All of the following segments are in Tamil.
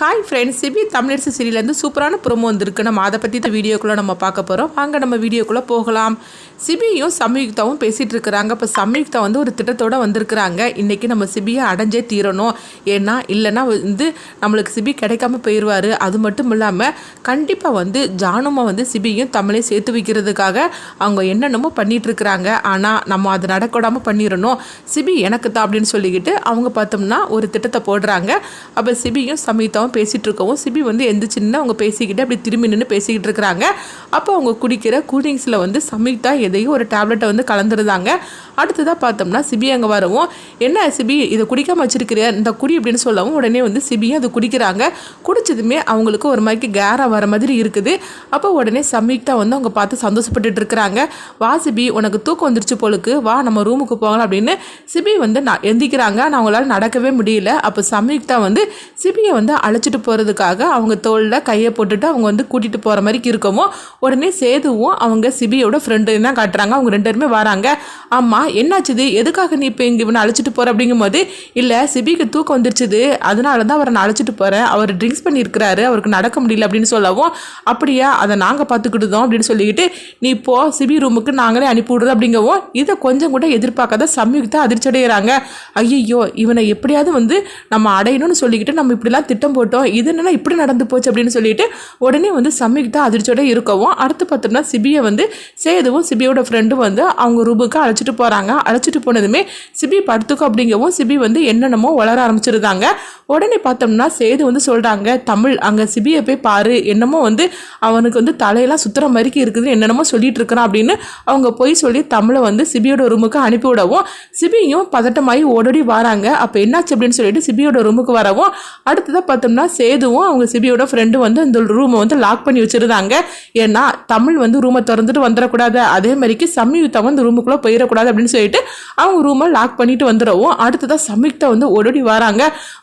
ஹாய் ஃப்ரெண்ட்ஸ் சிபி தமிழரசு சீரியலேருந்து சூப்பரான ப்ரொமோ வந்திருக்கு. நம்ம அதை பற்றி தான் வீடியோக்குள்ளே நம்ம பார்க்க போகிறோம் வாங்க நம்ம வீடியோக்குள்ளே போகலாம். சிபியும் சம்யுக்தாவும் பேசிகிட்டு இருக்கிறாங்க. இப்போ சம்யுக்தா வந்து ஒரு திட்டத்தோடு வந்திருக்கிறாங்க. இன்றைக்கி நம்ம சிபியை அடைஞ்சே தீரணும். ஏன்னா இல்லைன்னா வந்து நம்மளுக்கு சிபி கிடைக்காம போயிடுவார் அது மட்டும் இல்லாமல் கண்டிப்பாக வந்து ஜானுமா வந்து சிபியும் தமிழை சேர்த்து வைக்கிறதுக்காக அவங்க என்னென்னமோ பண்ணிகிட்ருக்குறாங்க ஆனால் நம்ம அது நடக்கூடாமல் பண்ணிடணும். சிபி எனக்கு தான் அப்படின்னு சொல்லிக்கிட்டு அவங்க பார்த்தோம்னா ஒரு திட்டத்தை போடுறாங்க. அப்போ சிபியும் சமீதாவும் பேசிகிட்டு இருக்கவும் சிபி வந்து எந்திரிச்சுன்னு அவங்க பேசிக்கிட்டு அப்படி திரும்பி நின்று பேசிக்கிட்டு இருக்கிறாங்க அப்போ அவங்க குடிக்கிற கூல்ட்ரிங்க்ஸில் வந்து சமீக்தா எதையும் ஒரு டேப்லெட்டை வந்து கலந்துருந்தாங்க. அடுத்ததாக பார்த்தோம்னா சிபி அங்கே வரவும். என்ன சிபி இதை குடிக்காமல் வச்சிருக்கிற இந்த குடி அப்படின்னு சொல்லவும் உடனே வந்து சிபியும் அது குடிக்கிறாங்க. குடிச்சதுமே அவங்களுக்கு ஒரு மாதிரி கேராக வர மாதிரி இருக்குது. அப்போ உடனே சமீக்தா வந்து அவங்க பார்த்து சந்தோஷப்பட்டுட்டு இருக்கிறாங்க வா சிபி உனக்கு தூக்கம் வந்துருச்சு போலுக்கு. வா நம்ம ரூமுக்கு போகலாம் அப்படின்னு சிபி வந்து நான் எந்திக்கிறாங்க. நான் அவங்களால நடக்கவே முடியல. அப்போ சமீக்தா வந்து சிபியை வந்து அழைச்சிட்டு போகிறதுக்காக அவங்க தோளில் கையை போட்டுட்டு அவங்க வந்து கூட்டிகிட்டு போகிற மாதிரி இருக்கவும் உடனே சேதுவும் அவங்க சிபியோட ஃப்ரெண்டு தான் காட்டுறாங்க. அவங்க ரெண்டு பேருமே வராங்க. ஆமாம் என்னாச்சுது எதுக்காக நீ இப்போ இங்கே இவனை அழைச்சிட்டு போகிற அப்படிங்கும்போது இல்லை சிபிக்கு தூக்கம் வந்துருச்சுது. அதனால தான் அவரை நான் அழைச்சிட்டு போகிறேன் அவர் ட்ரிங்க்ஸ் பண்ணியிருக்கிறாரு. அவருக்கு நடக்க முடியல அப்படின்னு சொல்லவும் அப்படியா அதை நாங்கள் பார்த்துக்கிட்டுதோம் அப்படின்னு சொல்லிக்கிட்டு நீ இப்போ சிபி ரூமுக்கு நாங்களே அனுப்பிவிடுறோம் அப்படிங்கவும் இதை கொஞ்சம் கூட எதிர்பார்க்காத சம்யுக்தா அதிர்ச்சி அடைகிறாங்க ஐயோ இவனை எப்படியாவது வந்து நம்ம அடையணும்னு சொல்லிக்கிட்டு நம்ம இப்படிலாம் திட்டம் போட்டு போட்டோம். இது என்னன்னா இப்படி நடந்து போச்சு அப்படின்னு சொல்லிட்டு உடனே வந்து சம்யுக்தா அதிர்ச்சியோட இருக்கவும் அடுத்து பார்த்தோம்னா சிபியை வந்து சேதுவும் சிபியோட ஃப்ரெண்டும் வந்து அவங்க ரூமுக்கு அழைச்சிட்டு போகிறாங்க அழைச்சிட்டு போனதுமே சிபி படுத்துக்கும் அப்படிங்கவும் சிபி வந்து என்னென்னமோ வளர ஆரம்பிச்சிருந்தாங்க. உடனே பார்த்தோம்னா சேது வந்து சொல்கிறாங்க தமிழ் அங்கே சிபியை போய் பாரு. என்னமோ வந்து அவனுக்கு வந்து தலையெல்லாம் சுத்துற மாதிரிக்கு இருக்குதுன்னு என்னென்னமோ சொல்லிட்டு இருக்கிறான் அப்படின்னு அவங்க போய் சொல்லி தமிழை வந்து சிபியோட ரூமுக்கு அனுப்பி விடவும் சிபியும் பதட்டமாகி ஓடோடி வராங்க. அப்போ என்னாச்சு அப்படின்னு சொல்லிட்டு சிபியோட ரூமுக்கு வரவும் அடுத்ததாக பார்த்தோம்னா சேதுவும் அவங்க சிபியோட ஃப்ரெண்டும் வந்து இந்த ரூமை வந்து லாக் பண்ணி வச்சிருந்தாங்க. ஏன்னா தமிழ் வந்து ரூமை திறந்துட்டு வந்துடக்கூடாது. அதே மாதிரிக்கு சம்யுக்தா வந்து ரூமுக்குள்ளே போயிடக்கூடாது அப்படின்னு சொல்லிட்டு அவங்க ரூமை லாக் பண்ணிட்டு வந்துடவும் அடுத்ததாக சம்யுக்தா வந்து ஓடோடி வராங்க.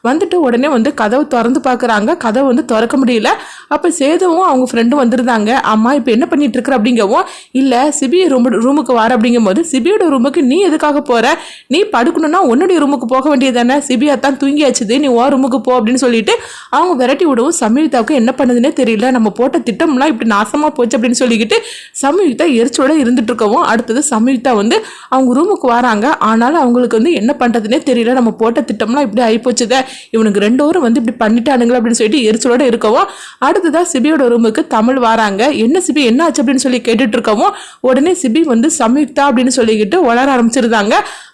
வந்துட்டு உடனே வந்து கதவை திறந்து பார்க்குறாங்க கதவை வந்து திறக்க முடியல. அப்போ சேதுவும் அவங்க ஃப்ரெண்டும் வந்திருந்தாங்க. அம்மா இப்போ என்ன பண்ணிட்டு இருக்கிற? அப்படிங்கவும் இல்லை சிபி ரூம் ரூமுக்கு வர. அப்படிங்கும்போது சிபியோட ரூமுக்கு நீ எதுக்காக போற? நீ படுக்கணும்னா உன்னுடைய ரூமுக்கு போக வேண்டியது தானே. சிபியா தான் தூங்கியாச்சுது நீ ஓ ரூமுக்கு போ அப்படின்னு சொல்லிட்டு அவங்க விரட்டி விடவும் சம்யுக்தாவுக்கு என்ன பண்ணுதுன்னே தெரியல. நம்ம போட்ட திட்டம்லாம் இப்படி நாசமாக போச்சு அப்படின்னு சொல்லிக்கிட்டு சம்யுக்தா எரிச்சலோட இருந்துட்டு இருக்கவும் அடுத்தது சம்யுக்தா வந்து அவங்க ரூமுக்கு வராங்க. ஆனாலும் அவங்களுக்கு வந்து என்ன பண்ணுறதுனே தெரியல. நம்ம போட்ட திட்டம்லாம் இப்படி ஆகிப்போச்சுதே இவனுக்கு ரெண்டு பேரும் வந்து இப்படி பண்ணிட்டானுங்களா அப்படின்னு சொல்லிட்டு எரிச்சலோட இருக்கவும் அடுத்ததான் சிபியோட ரூமுக்கு தமிழ் வராங்க. என்ன சிபி என்ன ஆச்சு அப்படின்னு சொல்லி கேட்டுட்டு இருக்கவும் உடனே சிபி வந்து சம்யுக்தா அப்படின்னு சொல்லிக்கிட்டு வளர ஆரம்பிச்சிருந்தாங்க.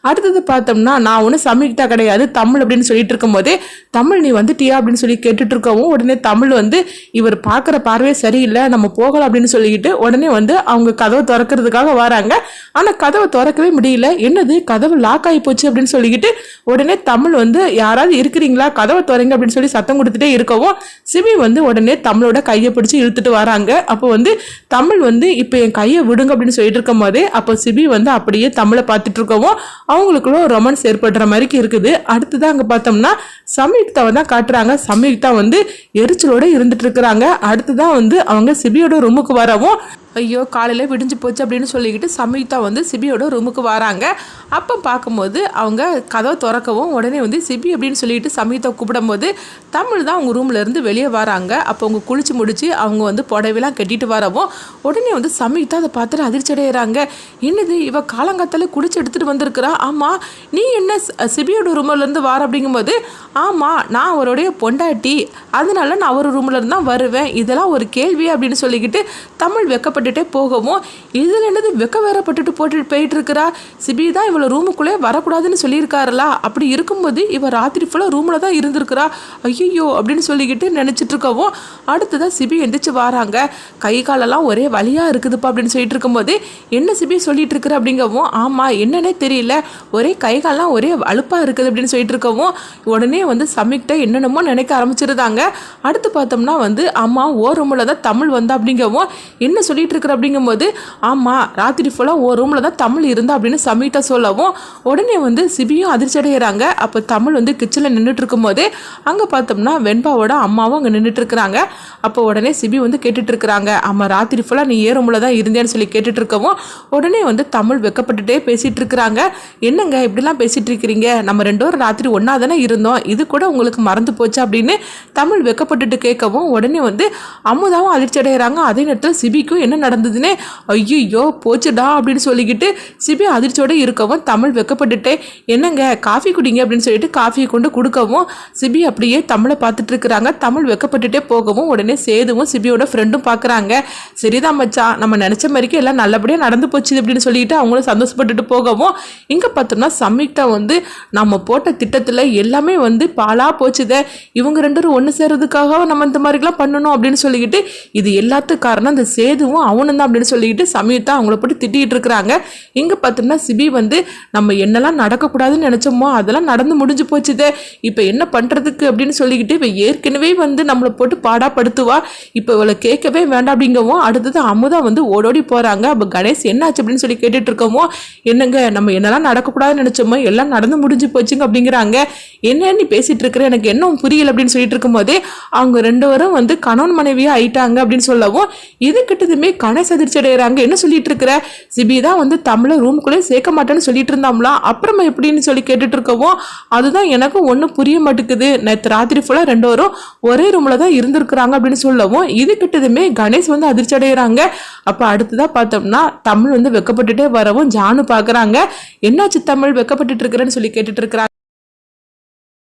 அடுத்தது பார்த்தோம்னா நான் ஒன்றும் சம்யுக்தா கிடையாது தமிழ் அப்படின்னு சொல்லிட்டு இருக்கும்போதே தமிழ் நீ வந்துட்டியா? அப்படின்னு சொல்லி கேட்டுட்டு இருக்கவும் உடனே தமிழ் வந்து இவர் பார்க்குற பார்வையே சரியில்லை நம்ம போகலாம் அப்படின்னு சொல்லிக்கிட்டு உடனே வந்து அவங்க கதவை திறக்கிறதுக்காக வராங்க. ஆனால் கதவை திறக்கவே முடியல. என்னது? கதவு லாக் ஆகி போச்சு அப்படின்னு சொல்லிக்கிட்டு உடனே தமிழ் வந்து யாராவது இருக்கிறீங்களா? கதவை திறங்க அப்படின்னு சொல்லி சத்தம் கொடுத்துட்டே இருக்கவும் சிமி வந்து உடனே தமிழோட கையை பிடிச்சி இழுத்துட்டு வராங்க. அப்போ வந்து தமிழ் வந்து இப்போ என் கையை விடுங்க அப்படின்னு சொல்லிட்டு இருக்கும் போதே அப்போ சிபி வந்து அப்படியே தமிழை பார்த்துட்டு இருக்கவும் அவங்களுக்குள்ள ரொமான்ஸ் ஏற்படுற மாதிரிக்கு இருக்குது. அடுத்ததான் அங்கே பார்த்தோம்னா சமீபத்தை தான் காட்டுறாங்க. சம்யுக்தா வந்து எரிச்சலோட இருந்துட்டு இருக்கிறாங்க. அடுத்ததான் வந்து அவங்க சிபியோட ரூமுக்கு வரவும் ஐயோ காலையில் விடிஞ்சு போச்சு அப்படின்னு சொல்லிக்கிட்டு சம்யுக்தா வந்து சிபியோட ரூமுக்கு வராங்க. அப்போ பார்க்கும்போது அவங்க கதவை திறக்கவும் உடனே வந்து சிபி அப்படின்னு சொல்லிட்டு சம்யுக்தா கூப்பிடும்போது தமிழ் தான் அவங்க ரூம்லேருந்து வெளியே வராங்க. அப்போ அவங்க குளிச்சு முடிச்சு அவங்க வந்து புடவைலாம் கட்டிட்டு வரவும் உடனே வந்து சம்யுக்தா அதை பார்த்துட்டு அதிர்ச்சி அடைகிறாங்க என்னது இவ காலங்காத்தால குளிச்சு எடுத்துகிட்டு வந்திருக்கிறா? ஆமாம் நீ என்ன சி- சிபியோட ரூம்லேருந்து வார வர அப்படிங்கும்போது ஆமாம் நான் அவருடைய பொண்டாட்டி. அதனால நான் அவர் ரூம்லேருந்து தான் வருவேன். இதெல்லாம் ஒரு கேள்வி அப்படின்னு சொல்லிக்கிட்டு தமிழ் வெக்கப்பட்டுட்டே போகவும் இதில் என்னது வெக்க வேறப்பட்டுட்டு போட்டு போயிட்டு இருக்கிறா சிபி தான் இவளை ரூமுக்குள்ளே வரக்கூடாதுன்னு சொல்லியிருக்காருலா? அப்படி இருக்கும்போது இவ ராத்திரி ஃபுல்லாக ரூமில் தான் இருந்திருக்கிறா. ஐயோ அப்படின்னு சொல்லிக்கிட்டு நினச்சிட்டு இருக்கவும் அடுத்ததான் சிபி எந்திரிச்சு வராங்க. கை காலெல்லாம் ஒரே வலியாக இருக்குதுப்பா அப்படின்னு சொல்லிட்டு இருக்கும்போது என்ன சிபி சொல்லிட்டு இருக்கிற அப்படிங்கவும் ஆமாம் என்னன்னே தெரியல. ஒரே கை காலெல்லாம் ஒரே அலுப்பாக இருக்குது அப்படின்னு சொல்லிட்டு இருக்கவும் உடனே வந்து சமைக்கிட்ட என்னென்னமோ நினைக்க ஆரம்பிச்சிருந்தாங்க. அடுத்து பார்த்தோம்னா வந்து அம்மா ஓ ரூமில் தான் தமிழ் வந்தா அப்படிங்கவும் என்ன சொல்லிட்டு இருக்கிற அப்படிங்கும்போது ஆமாம் ராத்திரி ஃபுல்லாக ஒரு ரூமில் தான் தமிழ் இருந்தா அப்படின்னு சமீட்டா சொல்லவும் உடனே வந்து சிபியும் அதிர்ச்சி அடைகிறாங்க அப்போ தமிழ் வந்து கிச்சனில் நின்றுட்டு இருக்கும்போது அங்கே பார்த்தோம்னா வெண்பாவோட அம்மாவும் அங்கே நின்றுட்டு இருக்கிறாங்க அப்போ உடனே சிபி வந்து கேட்டுட்டு இருக்கிறாங்க ஆமாம் ராத்திரி ஃபுல்லாக நீ ஏ ரூமில் தான் இருந்தேன்னு சொல்லி கேட்டுட்டு இருக்கவும் உடனே வந்து தமிழ் வெக்கப்பட்டுட்டே பேசிகிட்டு இருக்கிறாங்க என்னங்க இப்படிலாம் பேசிகிட்டு இருக்கிறீங்க நம்ம ரெண்டு பேரும் ராத்திரி ஒன்றா தானே இருந்தோம். இது கூட உங்களுக்கு மறந்து போச்சு அப்படின்னு தமிழ் வெக்கப்பட்டுட்டு கேட்கவும் உடனே வந்து அமுதாவும் அதிர்ச்சி அடைகிறாங்க அதே நேரத்தில் சிபிக்கும் என்ன நடந்ததுன்னே ஐயோ போச்சுடா அப்படின்னு சொல்லிக்கிட்டு சிபி அதிர்ச்சியோட இருக்கவும் தமிழ் வெக்கப்பட்டுட்டே என்னங்க காஃபி குடிங்க அப்படின்னு சொல்லிட்டு காஃபியை கொண்டு கொடுக்கவும் சிபி அப்படியே தமிழை பார்த்துட்டு இருக்கிறாங்க. தமிழ் வெக்கப்பட்டுட்டே போகவும் உடனே சேதுவும் சிபியோட ஃப்ரெண்டும் பார்க்குறாங்க. சரிதான் மச்சான் நம்ம நினச்ச மாதிரிக்கு எல்லாம் நல்லபடியாக நடந்து போச்சு அப்படின்னு சொல்லிட்டு அவங்களும் சந்தோஷப்பட்டுட்டு போகவும் இங்கே பார்த்தோம்னா சம்யுக்தா வந்து நம்ம போட்ட திட்டத்தில் எல்லாமே வந்து பாலாக போச்சுதே இவங்க ரெண்டு பேரும் ஒன்று சேர்றதுக்காக நம்ம இந்த மாதிரிலாம் பண்ணணும் அப்படின்னு சொல்லிக்கிட்டு இது எல்லாத்துக்கும் காரணம் அந்த சேதுவும் அவனும் தான் அப்படின்னு சொல்லிக்கிட்டு தான் அவங்கள போட்டு திட்டிகிட்டு இருக்கிறாங்க. இங்கே பார்த்தோம்னா சிபி வந்து நம்ம என்னெல்லாம் நடக்கக்கூடாதுன்னு நினச்சோமோ அதெல்லாம் நடந்து முடிஞ்சு போச்சுதே. இப்போ என்ன பண்ணுறதுக்கு அப்படின்னு சொல்லிக்கிட்டு இப்போ ஏற்கனவே வந்து நம்மளை போட்டு பாடாப்படுத்துவா. இப்போ இவளை கேட்கவே வேண்டாம் அப்படிங்கவும் அடுத்தது அமுதா வந்து ஓடோடி போகிறாங்க அப்போ கணேஷ் என்னாச்சு அப்படின்னு சொல்லி கேட்டுட்டு இருக்கோமோ என்னங்க நம்ம என்னெல்லாம் நடக்கக்கூடாதுன்னு நினச்சோமோ எல்லாம் நடந்து முடிஞ்சு போச்சுங்க அப்படிங்கிறாங்க. என்ன நீ பேசிட்டு இருக்கிற எனக்கு என்ன புரியல அப்படின்னு சொல்லிட்டு இருக்கும்போதே அவங்க ரெண்டு பேரும் வந்து கணவன் மனைவியா ஆயிட்டாங்க அப்படின்னு சொல்லவும் இது கிட்டதுமே கணேஷ் அதிர்ச்சி அடைகிறாங்க என்ன சொல்லிட்டு இருக்கிற? சிபி தான் வந்து தமிழை ரூமுக்குள்ளே சேர்க்க மாட்டேன்னு சொல்லிட்டு இருந்தாம்லாம் அப்புறமா எப்படின்னு சொல்லி கேட்டுட்டு இருக்கவும் அதுதான் எனக்கும் ஒன்றும் புரிய மாட்டேங்குது. நேற்று ராத்திரி ஃபுல்லாக ரெண்டு வரும் ஒரே ரூமில் தான் இருந்திருக்கிறாங்க அப்படின்னு சொல்லவும் இது கிட்டதுமே கணேஷ் வந்து அதிர்ச்சி அடைகிறாங்க அப்போ அடுத்ததாக பார்த்தோம்னா தமிழ் வந்து வெக்கப்பட்டுட்டே வரவும் ஜானு பார்க்குறாங்க என்னாச்சு தமிழ் வெக்கப்பட்டுட்டு இருக்கிறேன்னு சொல்லி கேட்டுட்டு இருக்கிறாங்க.